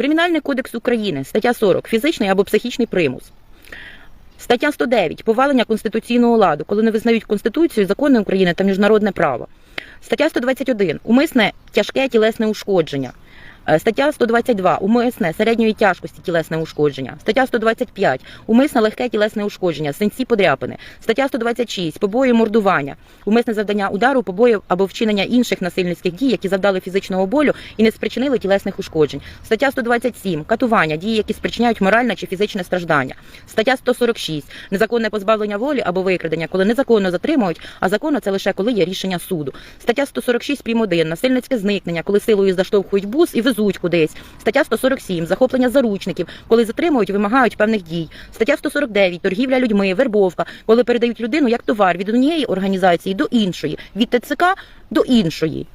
Кримінальний кодекс України, стаття 40, фізичний або психічний примус. Стаття 109. Повалення конституційного ладу, коли не визнають Конституцію, закони України та міжнародне право. Стаття 121. Умисне тяжке тілесне ушкодження. Е, Стаття 122. Умисне середньої тяжкості тілесне ушкодження. Стаття 125. Умисне легке тілесне ушкодження, синці подряпини. Стаття 126. Побої мордування. Умисне завдання удару, побоїв або вчинення інших насильницьких дій, які завдали фізичного болю і не спричинили тілесних ушкоджень. Стаття 127. Катування. Дії, які спричиняють моральне чи фізичне страждання. Стаття 146. Незаконне позбавлення волі або викрадення, коли незаконно затримують, а законно це лише коли є рішення суду. Стаття 146 прим. 1. Насильницьке зникнення, коли силою заштовхують бус і везуть кудись. Стаття 147. Захоплення заручників, коли затримують, вимагають певних дій. Стаття 149. Торгівля людьми, вербовка, коли передають людину як товар від однієї організації до іншої, від ТЦК до іншої.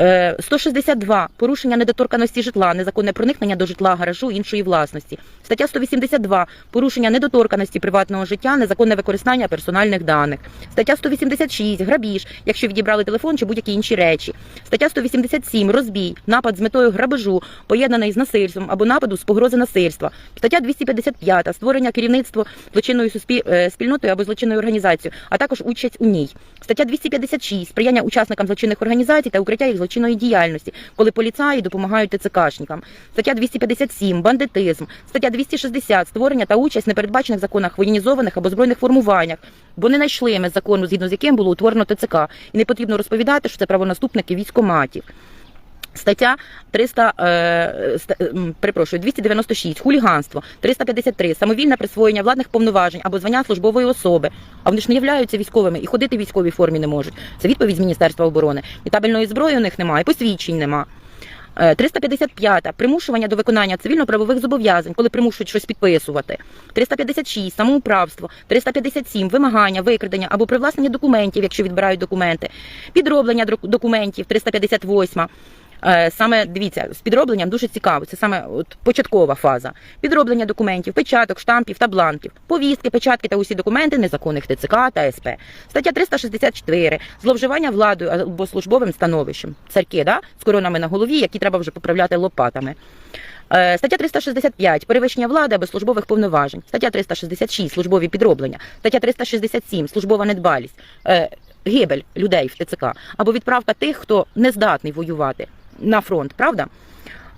Е, 162. Порушення недоторканості житла, незаконне проникнення до житла, гаражу іншої власності. Стаття 182. Порушення недоторканості приватного життя, незаконне використання персональних даних. Стаття 186. Грабіж, якщо відібрали телефон чи будь-які інші речі. Стаття 187. Розбій, напад з метою грабежу, поєднаний з насильством або нападу з погрози насильства. Стаття 255. Створення керівництва злочинною суспіль... е, спільнотою або злочинною організацією, а також участь у ній. Стаття 256. Сприяння учасникам злочинних організацій та укриття їх злочинної діяльності, коли поліцаї допомагають ТЦКшникам. Стаття 257. Бандитизм. Стаття 260. Створення та участь в непередбачених законах воєнізованих або збройних формуваннях, бо не знайшли ми закону, згідно з яким було утворено ТЦК. І не потрібно розповідати, що це правонаступники військоматів. Стаття 300, е, е, перепрошую, 296. Хуліганство. 353. Самовільне присвоєння владних повноважень або звання службової особи. А вони ж не являються військовими і ходити в військовій формі не можуть. Це відповідь з Міністерства оборони. І табельної зброї у них немає, посвідчень нема. Е, 355. Примушування до виконання цивільно-правових зобов'язань, коли примушують щось підписувати. 356. Самоуправство. 357. Вимагання, викрадення або привласнення документів, якщо відбирають документи. Підроблення док- документів. 358. Е, Саме дивіться, з підробленням дуже цікаво. Це саме от початкова фаза. Підроблення документів, печаток, штампів та бланків, повістки, печатки та усі документи незаконних ТЦК та СП. Стаття 364. Зловживання владою або службовим становищем. Царки, да? з коронами на голові, які треба вже поправляти лопатами. Е, Стаття 365. Перевищення влади або службових повноважень. Стаття 366. Службові підроблення. Стаття 367. Службова недбалість. Е, Гибель людей в ТЦК. Або відправка тих, хто не здатний воювати на фронт, правда?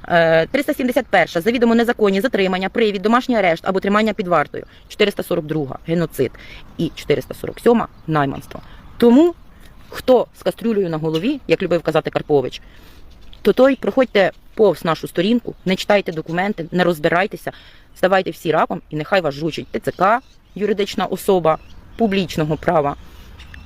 Е, 371. Завідомо незаконні затримання, привід, домашній арешт або тримання під вартою. 442. Геноцид. І 447. Найманство. Тому, хто з кастрюлею на голові, як любив казати Карпович, то той проходьте повз нашу сторінку, не читайте документи, не розбирайтеся, ставайте всі рапом і нехай вас жучить ТЦК, юридична особа публічного права,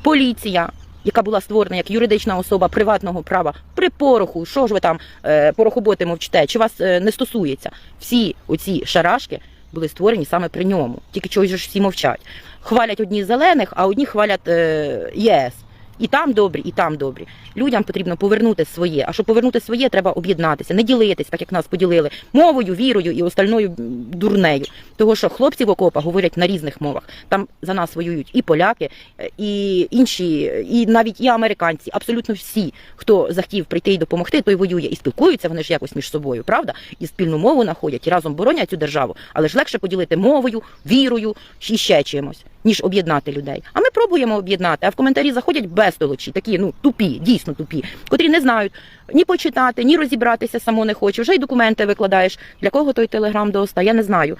поліція, яка була створена як юридична особа приватного права при пороху. Що ж ви там е, порохоботи мовчите? Чи вас е, не стосується? Всі оці шарашки були створені саме при ньому. Тільки чогось ж всі мовчать. Хвалять одні зелених, а одні хвалять е, ЄС. І там добрі, і там добрі. Людям потрібно повернути своє. А щоб повернути своє, треба об'єднатися, не ділитись, так як нас поділили мовою, вірою і остальною дурнею. Того, що хлопці в окопах говорять на різних мовах. Там за нас воюють і поляки, е, і інші, і навіть і американці. Абсолютно всі, хто захотів прийти і допомогти, той воює і спілкуються вони ж якось між собою, правда? І спільну мову знаходять, і разом боронять цю державу. Але ж легше поділити мовою, вірою і ще чимось, ніж об'єднати людей. А ми пробуємо об'єднати. А в коментарі заходять безтолочі, такі ну тупі, дійсно тупі, котрі не знають ні почитати, ні розібратися само не хоче. Вже й документи викладаєш. Для кого той телеграм до оста? Я не знаю.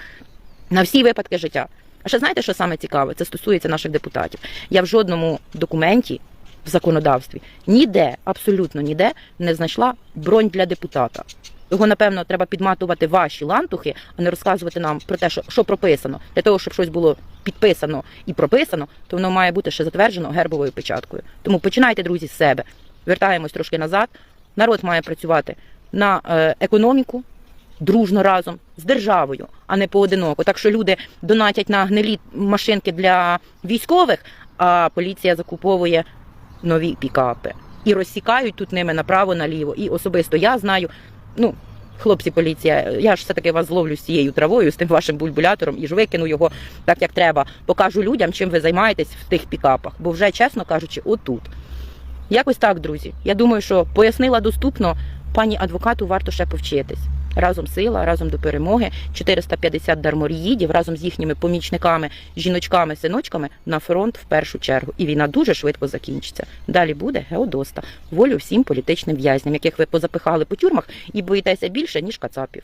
На всі випадки життя. А ще знаєте, що саме цікаве? Це стосується наших депутатів. Я в жодному документі в законодавстві ніде, абсолютно ніде не знайшла бронь для депутата. Його, напевно, треба підматувати ваші лантухи, а не розказувати нам про те, що, що прописано. Для того, щоб щось було підписано і прописано, то воно має бути ще затверджено гербовою печаткою. Тому починайте, друзі, з себе. Вертаємось трошки назад. Народ має працювати на е, економіку, дружно разом з державою, а не поодиноко. Так що люди донатять на гнилі машинки для військових, а поліція закуповує нові пікапи і розсікають тут ними направо наліво. І особисто я знаю, ну. Хлопці, поліція, я ж все-таки вас зловлю з цією травою, з тим вашим бульбулятором і ж викину його так, як треба. Покажу людям, чим ви займаєтесь в тих пікапах. Бо вже, чесно кажучи, отут. Якось так, друзі. Я думаю, що пояснила доступно, пані адвокату варто ще повчитись. Разом сила, разом до перемоги, 450 дарморіїдів разом з їхніми помічниками, жіночками, синочками на фронт в першу чергу. І війна дуже швидко закінчиться. Далі буде геодоста. Волю всім політичним в'язням, яких ви позапихали по тюрмах і боїтеся більше ніж кацапів.